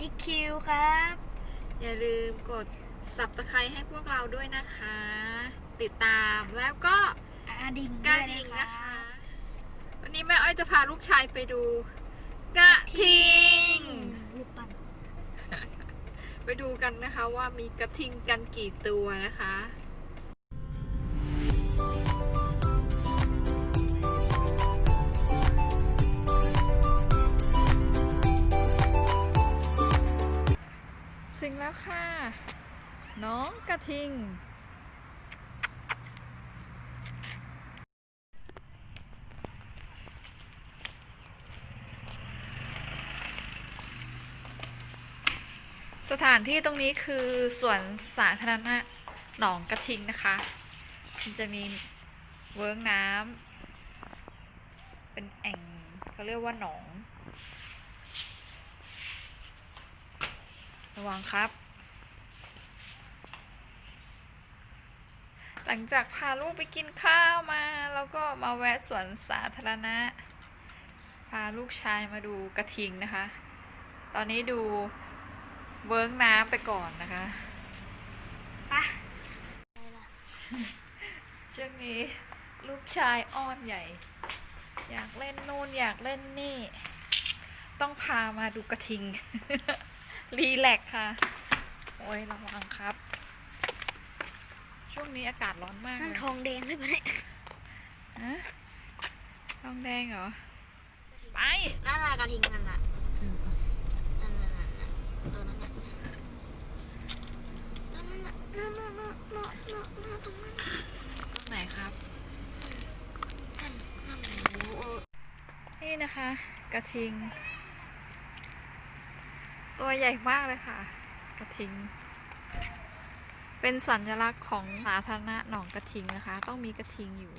อีคิวครับ อย่าลืมกด subscribe ให้พวกเราด้วยนะคะ ติดตามแล้วก็อาดิ่งกระดิ่งนะคะ วันนี้แม่อ้อยจะพาลูกชายไปดูกระทิง ลูกปั่นไปดูกันนะคะว่ามีกระทิงกันกี่ตัวนะคะ ถึงแล้วค่ะ น้องกระทิง สถานที่ตรงนี้คือสวนสาธารณะหนองกระทิงนะคะ มันจะมีเวิ้งน้ำเป็นแอ่งเขาเรียกว่าหนอง ระวังครับ หลังจากพาลูกไปกินข้าวมา แล้วก็มาแวะสวนสาธารณะ พาลูกชายมาดูกระทิงนะคะ ตอนนี้ดูเวิ้งน้ำไปก่อนนะคะปะช่วงนี้ลูกชายอ้อนใหญ่ อยากเล่นนู่นอยากเล่นนี่ ต้องพามาดูกระทิง รีแลกซ์ค่ะ โอ้ยระวังครับ ช่วงนี้อากาศร้อนมากนั่นเลยทองแดงใช่ไหมเนี่ยฮะทองแดงเหรอ ไป นั่นน่ะกระทิงนั่นน่ะนั่นน่ะนั่นน่ะตัวนั้นน่ะนั่นน่ะนั่นน่ะนั่นน่ะนั่นน่ะนั่นน่ะตรงนั้นน่ะไหนครับ นั่นนั่นโอ้โหนี่นะคะ กระทิง ตัวใหญ่มากเลยค่ะ กระทิง เป็นสัญลักษณ์ของสาธารณะหนองกระทิงนะคะ ต้องมีกระทิงอยู่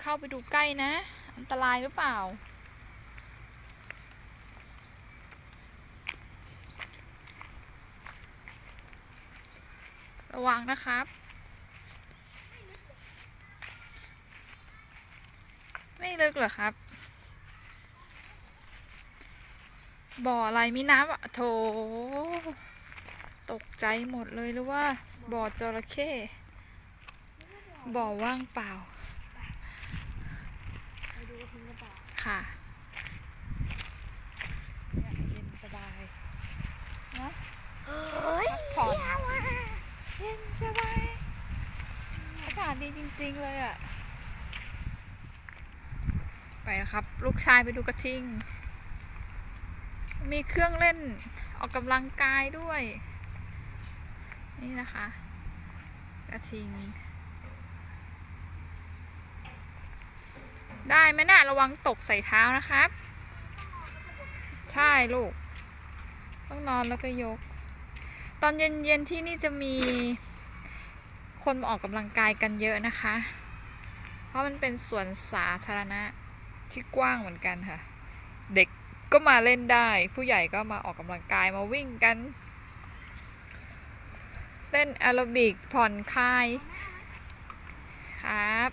เข้าไปดูใกล้นะ อันตรายหรือเปล่า ระวังนะครับ ไม่ลึกเหรอครับ บ่ออะไรมีน้ำอะโถ ตกใจหมดเลยหรือว่า บ่อจระเข้ บ่อว่างเปล่า ไปดูกระทิงกันต่อค่ะเนี่ยเย็นสบายเนอะเฮ้ยพักผ่อนเย็นสบาย อากาศดีจริง ๆ เลยอะ่ะ ไปนะครับ ลูกชายไปดูกระทิง มีเครื่องเล่นออกกำลังกายด้วย นี่นะคะ กระทิง ได้ไหมน่ะระวังตกใส่เท้านะครับ ใช่ลูก ต้องนอนแล้วก็ยก ตอนเย็นๆที่นี่จะมีคนมาออกกำลังกายกันเยอะนะคะ เพราะมันเป็นสวนสาธารณะที่กว้างเหมือนกันค่ะ เด็ก ก็มาเล่นได้ ผู้ใหญ่ก็มาออกกำลังกายมาวิ่งกัน เล่นแอโรบิกผ่อนคลาย ครับ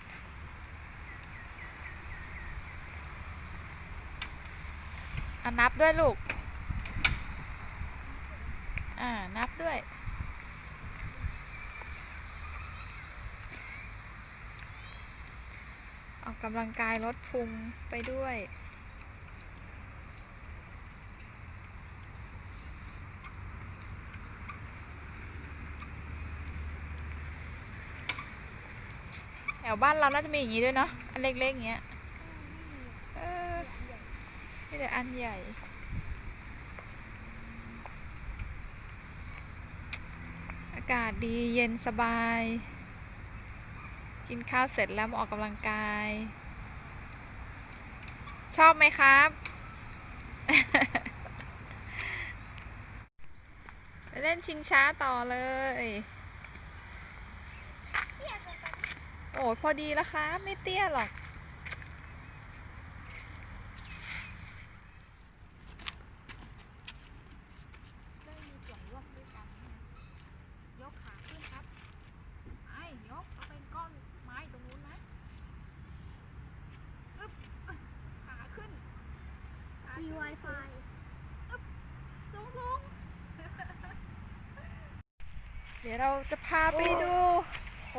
อะนับด้วยลูก อ่า นับด้วย ออกกำลังกายลดพุงไปด้วย แถวบ้านเราน่าจะมีอย่างนี้ด้วยเนาะอันเล็กๆอย่างเงี้ยเออนี่แต่อันใหญ่ อากาศดีเย็นสบาย กินข้าวเสร็จแล้วมาออกกำลังกาย ชอบไหมครับเล่นชิงช้าต่อเลย โอ้ยพอดีแล้วครับไม่เตี้ยหรอก ได้มีส่วนร่วมด้วยกันนะยกขาขึ้นครับไอ้ยกเอาเป็นก้อนไม้ตรงนู้นนะอึ๊บเอ้ยขาขึ้นขาฟรีขึ้นไวไฟสูงสูงเดี๋ยวเราจะพาไปดู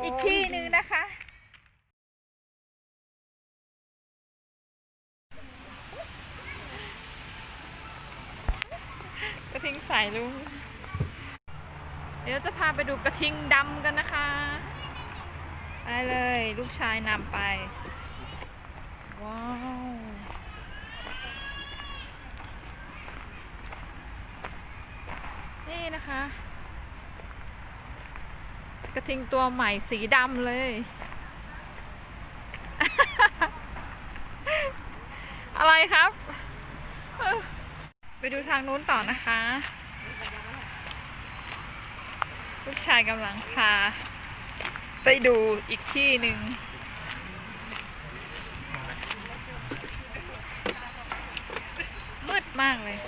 อีกที่หนึ่งนะคะ กระ ทิงสายลุง เดี๋ยวจะพาไปดูกระทิงดำกันนะคะ ไปเลย ลูกชายนำไป ว้าวนี่นะคะ กระทิงตัวใหม่สีดำเลย อะไรครับ ไปดูทางนู้นต่อนะคะ ลูกชายกำลังพา ไปดูอีกที่หนึ่งมืดมากเลย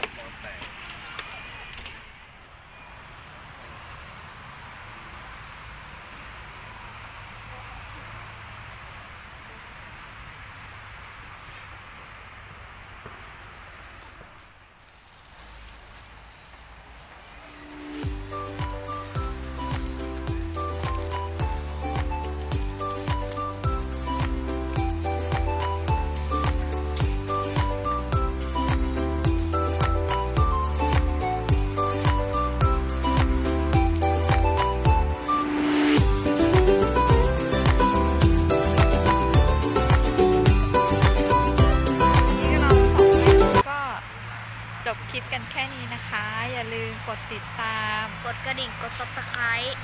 จบคลิปกันแค่นี้นะคะ อย่าลืมกดติดตาม กดกระดิ่ง กด subscribe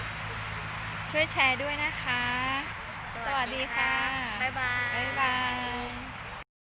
ช่วยแชร์ด้วยนะคะ สวัสดีค่ะ บ๊ายบาย บ๊ายบาย